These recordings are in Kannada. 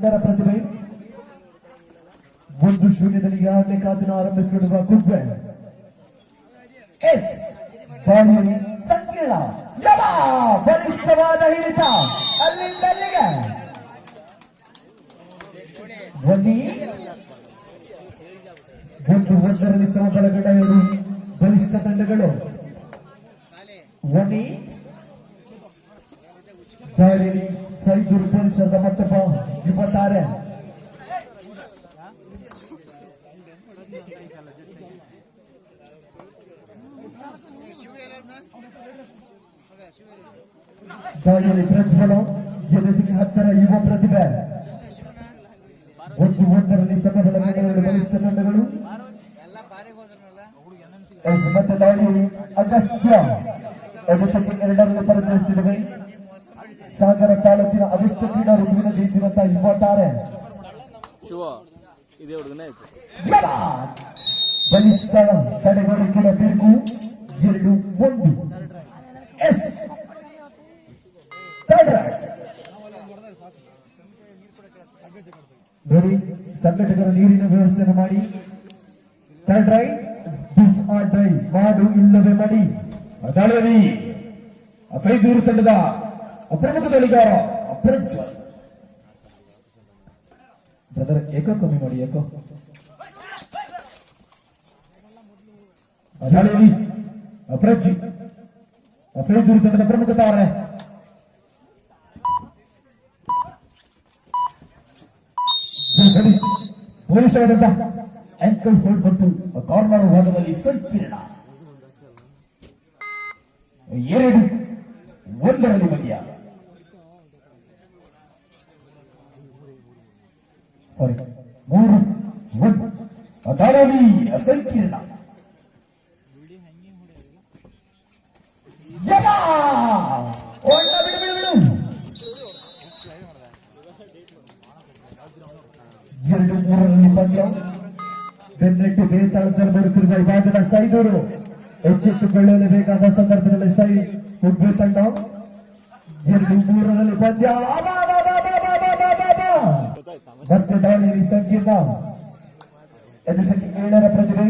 ಸುಂದರ ಪ್ರತಿಭೆ ಒಂದು ಶೂನ್ಯದಲ್ಲಿ ಈಗಾಗಲೇ ಕಾತನ್ನು ಆರಂಭಿಸಿಕೊಂಡಿರುವ ಕುಗ್ವೆ ಎಸ್ ದಾಳಿಯಲ್ಲಿ ಸಂಕೀರ್ಣ ಯಮ ಬಲಿಷ್ಠವಾದ ಹಿಡಿತ ಅಲ್ಲಿಂದ ಅಲ್ಲಿಗೆ ಒಂದು ಒಂದು ಒಂದರಲ್ಲಿ ಸಮಬಲಗಡ ಎರಡು ಬಲಿಷ್ಠ ತಂಡಗಳು ಒನ್ ದಾಳಿಯಲ್ಲಿ ಸೈದೂರು ಪೊಲೀಸರದ ಮತ್ತೊಬ್ಬ ಯುವ ತಾರೆ ಪ್ರಿನ್ಸಿಪಲ್ ಎದುರಿಸಿಗೆ ಹತ್ತರ ಯುವ ಪ್ರತಿಭೆ. ಒಂದು ಒಂದರಲ್ಲಿ ತಂಡಗಳು ಬಲಿಷ್ಠ ತಂಡಗಳು. ಮತ್ತೆ ದಾಳಿಯಲ್ಲಿ ಅಗಸ್ತ್ಯ. ಎದುರಿಸಿಗೆ ಎರಡರಲ್ಲಿ ಪರಿಚಯಿಸಿದವೆ ಸಾಗರ ತಾಲೂಕಿನ ಅವಿಷ್ಟ ಕ್ರೀಡಾ ಋತುವಿನ ಜಯಿಸಿದಂತಹ ಯುವ ತಾರೆ ಶಿವ ಇದೇ ಹುಡುಗನೇ ಆಯ್ತು. ಯಮ! ಬಲಿಷ್ಠ ತಡೆಗೊಳಿಕೆಯ ಬಿರುಕು ಎರಡು ಒಂದು. ಎಸ್. ನೋಡಿ ಸಂಘಟಕರ ನೀರಿನ ವ್ಯವಸ್ಥೆಯನ್ನು ಮಾಡಿ. ಥರ್ಡ್ ರೈಟ್ ಆ ಡ್ರೈ ಮಾಡು ಇಲ್ಲವೇ ಮಾಡಿ. ಅದಾಳಿ ಸೈದೂರು ತಂಡದ ಪ್ರಮುಖ ದಾಳಿಗಾರ ಪ್ರಜ್ವಲ್ ಬ್ರದರ್ ಏಕೋ ಕಮ್ಮಿ ಮಾಡಿ ಏಕೋ ದಾಳಿಯಲ್ಲಿ ಪ್ರಜ್ ಸೈದೂರು ತಂಡದ ಪ್ರಮುಖ ತಾರೆ ಪೊಲೀಸರಾದಂತ ಆಂಕಲ್ ಹೋಲ್ಡ್ ಮತ್ತು ಕಾರ್ನರ್ ಭಾಗದಲ್ಲಿ ಸಂಕೀರ್ಣ ಎರಡು ಒಂದರಲ್ಲಿ ಮಧ್ಯ ಸಾರಿ. ಮೂರು, ಒಂದು. ಅದಾರವಿ ಅಸಂಕೀರ್ಣ. ಎರಡು, ಮೂರರಲ್ಲಿ ಪಂದ್ಯ. ಬೆನ್ನೆಟ್ಟು ಬೇತಾಳದಲ್ಲಿ ಬರುತ್ತಿರುವ ಈ ಭಾಗದ ಸೈದೂರು. ಎಚ್ಚೆತ್ತುಕೊಳ್ಳಲೇಬೇಕಾದ ಸಂದರ್ಭದಲ್ಲಿ ಸೈ ಉಗ್ರ ತಂಡ. ಎರಡು, ಮೂರರಲ್ಲಿ ಪಂದ್ಯ. ಮತ್ತೆ ದಾಳಿಯಲ್ಲಿ ಸಂಕೀರ್ಣ ಎದುರಿಸಕ್ಕೆ ಏಳರ ಪ್ರತಿಭೆ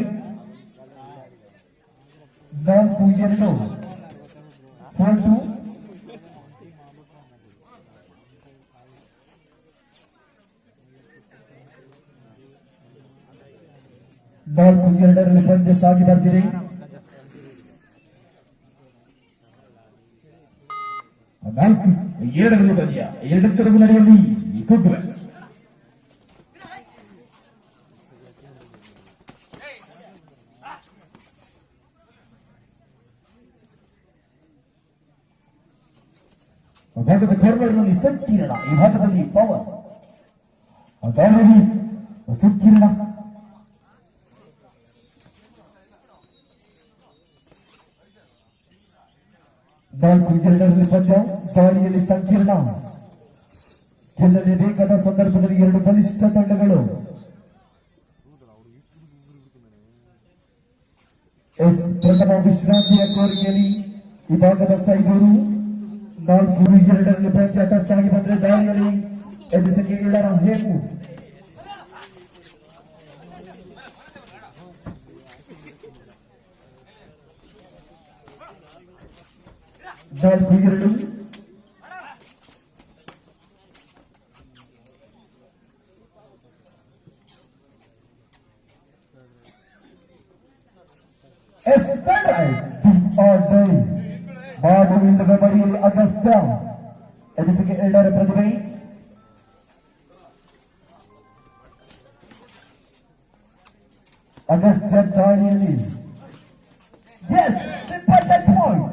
ನಾಲ್ಕು ಎರಡು ಫೋರ್ ಟು ನಾಲ್ಕು ಎರಡರಲ್ಲಿ ಪಂದ್ಯ ಸಾಗಿ ಬರ್ತಿದೆ ನಾಲ್ಕು ಎರಡರಲ್ಲಿ ಮಧ್ಯ ಎರಡಕ್ಕರ ನಡೆಯಲ್ಲಿ ಕುಗ್ವೆ ಭಾಗದ ಕಾರ್ನರ್ನಲ್ಲಿ ಸಂಕೀರ್ಣ ಈ ಭಾಗದಲ್ಲಿ ಪವರ್ ದಾಳಿಯಲ್ಲಿ ಸಂಕೀರ್ಣ ನಾಲ್ಕು ಎರಡರಲ್ಲಿ ಪಂದ್ಯ ದಾಳಿಯಲ್ಲಿ ಸಂಕೀರ್ಣ ಗೆಲ್ಲಲೇಬೇಕಾದ ಸಂದರ್ಭದಲ್ಲಿ ಎರಡು ಬಲಿಷ್ಠ ತಂಡಗಳು ಎಸ್ ಪ್ರಥಮ ವಿಶ್ರಾಂತಿಯ ಕೋರಿಕೆಯಲ್ಲಿ ಈ ಭಾಗದ ಸೈದೂರು ನಾಲ್ಕು ಎರಡರಲ್ಲಿ ಪಂಚಾಟ ಸಾಗಿ ಬಂದ್ರೆ ದಾಳಿಯಲ್ಲಿ ಎದುರಿಸಕ್ಕೆ ಏಳರ ಹೇಗು ನಾಲ್ಕು ಎರಡು ಬಾಬು ಇಲ್ಲದ ಬಳಿಯಲ್ಲಿ ಅಗಸ್ತ್ಯ ಎದುರಿಸಕ್ಕೆ ಎರಡರ ಪ್ರತಿಭೆ ಅಗಸ್ತ್ಯ ದಾಳಿಯಲ್ಲಿ ಎಸ್ ಸಿಂಪಲ್ ಟಚ್ ಪಾಯಿಂಟ್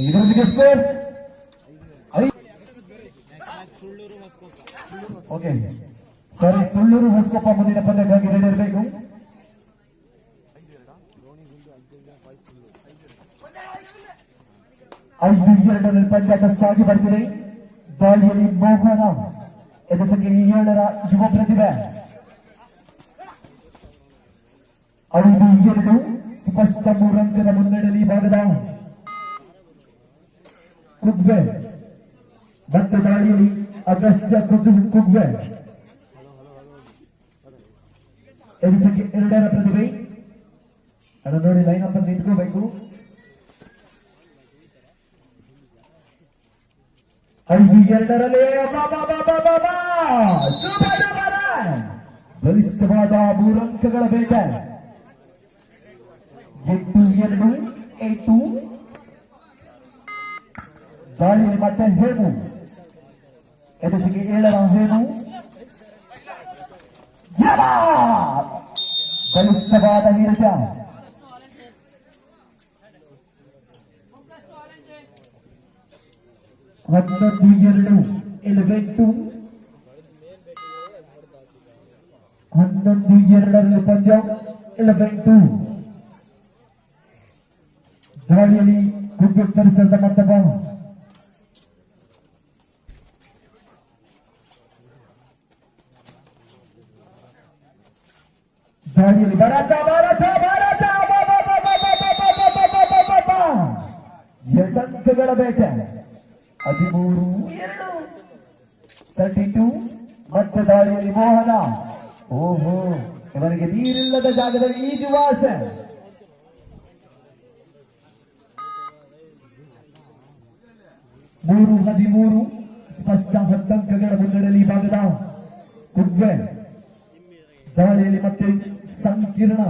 ಇದರೊಂದಿಗೆ ಸ್ಕೋರ್ ಓಕೆ ಸರಿ, ಸುಳ್ಳೂರು ಹೊಸಕೊಪ್ಪ ಮುಂದಿನ ಪಂದ್ಯಕ್ಕಾಗಿ ರೆಡಿ ಇರಬೇಕು ಐದು ಎರಡರಲ್ಲಿ ಪಂದ್ಯಾಟ ಸಾಗಿ ಬರ್ತಿದೆ ದಾಳಿಯಲ್ಲಿ ಮೋಹನ ಎದುರಿಸಕ್ಕೆ ಏಳರ ಯುವ ಪ್ರತಿಭೆ. ಐದು, ಎರಡು, ಸ್ಪಷ್ಟ ಮೂರಂಕದ ಮುನ್ನಡೆಯಲ್ಲಿ ಭಾಗದ ಕುಗ್ವೆ. ಮತ್ತೆ ದಾಳಿಯಲ್ಲಿ ಅಗಸ್ತ್ಯ ಕುಜು ಕುಗ್ವೆ ಎನಿಸಕ್ಕೆ ಎರಡರ ಪ್ರತಿಭೆ ಅಣ್ಣ ನೋಡಿ ಲೈನ್ ಅಪ್ ನಿಂತ್ಕೋಬೇಕು ಐದು ಎರಡರಲ್ಲಿ ಅಬ್ಬಬ್ಬಬ್ಬಬ್ಬಬ್ಬ! Super double! ಬಲಿಷ್ಠವಾದ ಮೂರಂಕಗಳ ಬೇಟೆ ಎಂಟು ಎರಡು ಎಂಟು ದಾಳಿಯಲ್ಲಿ ಮತ್ತೆ ಹೇಮು ಎದುರಿಗೆ ಏಳರ ಹೇಮು ಯಮ! ಬಲಿಷ್ಠವಾದ ನೀರಜ ಹನ್ನೊಂದು ಎರಡು ಎಲೆವೆಂಟು ಹನ್ನೊಂದು ಎರಡರಲ್ಲಿ ಪಂದ್ಯ ಎಲೆವೆಂಟು ದಾಳಿಯಲ್ಲಿ ಗುಬ್ಬಿ ಪರಿಸರದ ಮತ್ತೊಬ್ಬ ದಾಳಿಯಲ್ಲಿ ಭಾರತ ಭಾರತ ಭಾರತ ಎರಡಂಕಗಳ ಬೇಟೆ ಹದಿಮೂರು ಎರಡು ತರ್ಟಿ ಟು ಮತ್ತೆ ದಾಳಿಯಲ್ಲಿ ಮೋಹನ ಓಹೋ ಇವರಿಗೆ ನೀರಿಲ್ಲದ ಜಾಗದಲ್ಲಿ ಈಜು ವಾಸ ಮೂರು ಹದಿಮೂರು ಸ್ಪಷ್ಟ ಹತ್ತಂಕಗಳ ಮುನ್ನಡೆಯಲ್ಲಿ ಭಾಗದ ಕುಗ್ವೆ ದಾಳಿಯಲ್ಲಿ ಮತ್ತೆ ಸಂಕೀರ್ಣ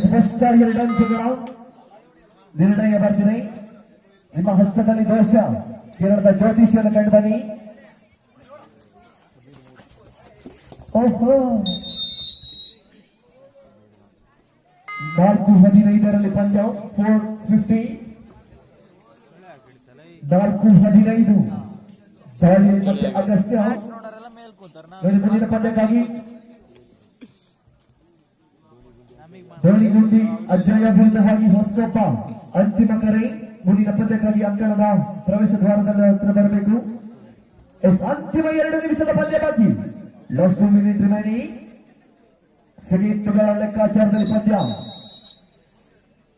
ಸ್ಪಷ್ಟ ಎರಡು ಅಂಕಗಳ ನಿರ್ಣಯ ಬರ್ತೀನಿ ನಿಮ್ಮ ಹಸ್ತದಲ್ಲಿ ದೋಷ ಕೇರಳದ ಜ್ಯೋತಿಷ್ಯನ ಕಂಡು ಬನ್ನಿ ಓಹೋ ನಾಲ್ಕು ಹದಿನೈದರಲ್ಲಿ ಪಂಜಾಬ್ ಫೋರ್ ಫಿಫ್ಟಿ ನಾಲ್ಕು ಹದಿನೈದು ಮತ್ತೆ ಅಗಸ್ತ್ಯ. ಮುಂದಿನ ಪಂದ್ಯಕ್ಕಾಗಿ. ಧೋಳಿಗುಂಡಿ ಅಜ್ಜಯ್ಯ ವಿರುದ್ಧವಾಗಿ ಹೊಸಕೊಪ್ಪ ಅಂತಿಮ ಕರೆ. ಮುಂದಿನ ಪಂದ್ಯಕ್ಕಾಗಿ ಅಂಕಣದ ಪ್ರವೇಶ ದ್ವಾರದಲ್ಲಿ ಹತ್ರ ಬರಬೇಕು. ಎಸ್, ಅಂತಿಮ ಎರಡು ನಿಮಿಷದ ಪಂದ್ಯ ಲಾಸ್ಟ್ ಟು ಮಿನಿಟ್ ರಿಮೈನಿಂಗ್ ಸೆಕೆಂಡ್ಗಳ ಲೆಕ್ಕಾಚಾರದಲ್ಲಿ ಪಂದ್ಯ.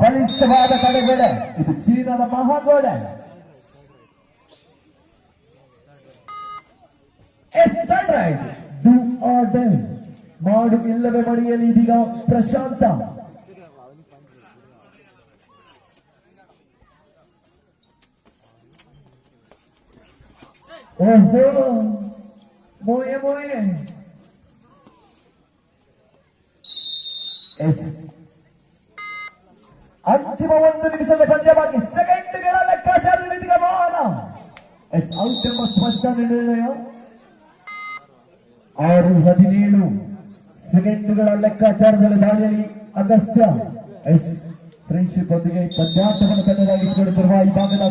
ಬಲಿಷ್ಠವಾದ ತಡೆಗೋಡೆ ಇದು ಚೀನಾದ ಮಹಾಗೋಡೆ ರೈಟ್ ಡೂ ಆರ್ ಡೈ ಮಾಡು ಇಲ್ಲವೇ ಮಣಿಯಲ್ಲಿ ಇದೀಗ ಪ್ರಶಾಂತ ಓಹೋ ಮೋಯೆ ಮೋಯೆ ಎಸ್ ಅಂತಿಮ ಒಂದು ನಿಮಿಷದ ಪಂದ್ಯವಾಗಿ ಸೆಕೆಂಡ್ಗಳ ಲೆಕ್ಕಾಚಾರದಲ್ಲಿ ಗಮನ ಎಸ್ ಔಟ್ ಎಂಬ ಸ್ಪಷ್ಟ ನಿರ್ಣಯ. ಆರು, ಹದಿನೇಳು ಸೆಕೆಂಡ್ಗಳ ಲೆಕ್ಕಾಚಾರದಲ್ಲಿ ದಾಳಿಯಲ್ಲಿ ಅಗಸ್ತ್ಯ. ಎಸ್ ಫ್ರೆಂಡ್ಶಿಪ್ ಒಂದಿಗೆ ಪಂದ್ಯಾಟವನ್ನು ಕನ್ನಡಾಗಿಸಿಕೊಳ್ಳುತ್ತಿರುವ ಈ ಭಾಗದ